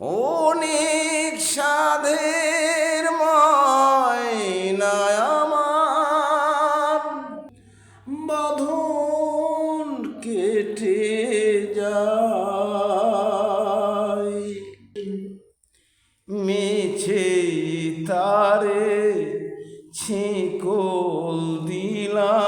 অনেক সাধের ময়না আমার বাঁধন কেটে যায়। মিছে তারে ছিকল দিলাম।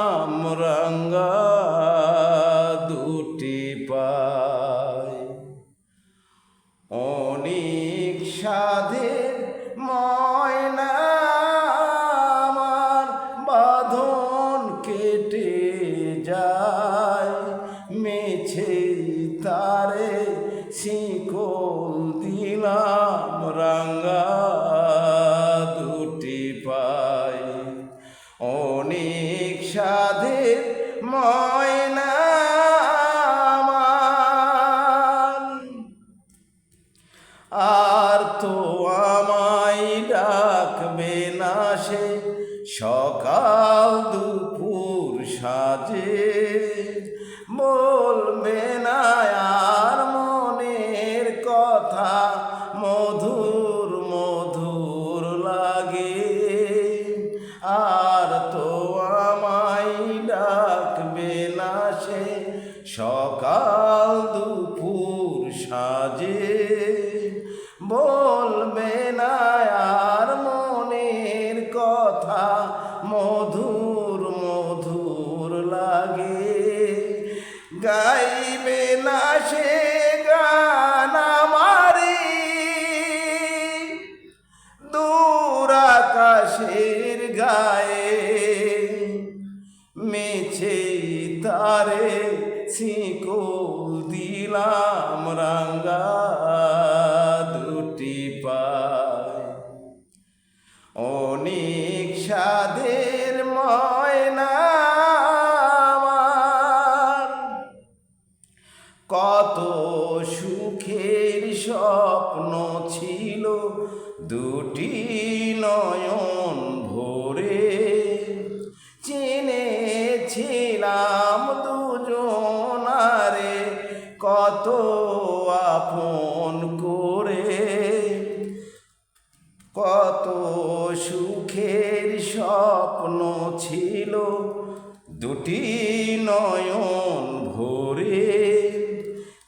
তারে শিকল দিলাম রাঙ্গা দুটি পাই অনেক সাধের ময়না আর তো আমায় ডাকবে না সে সকাল দুপুর সাজে। না সকাল দুপুর সাজে। বলবে না আর মনের কথা, মধুর মধুর লাগে। গাইবে না সে গান আকাশের গায়ে মেছে তারে শিকল দিলাম রাঙ্গা দুটি পায়। অনেক সাধের ময়না কত সুখের স্বপ্ন ছিল দুটি নয়ন আপন করে কত সুখের স্বপ্ন ছিল দুটি নয়ন ভরে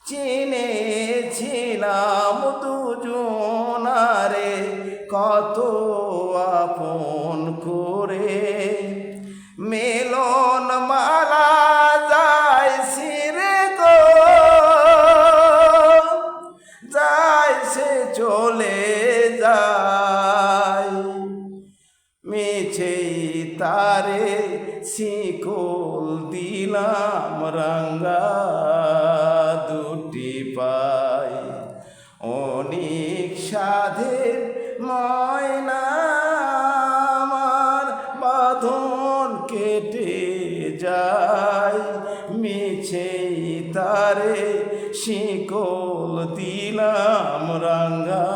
চিনেছিলাম দুজনারে কত আপন করে মিছে তারে শিকল দিলাম রাঙ্গা দুটি পাই অনেক সাধের ময়না আমার বাঁধন কেটে যায়। মিছে তারে শিকল দিলাম রাঙ্গা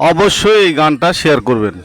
অবশ্যই এই গানটা শেয়ার করবেন।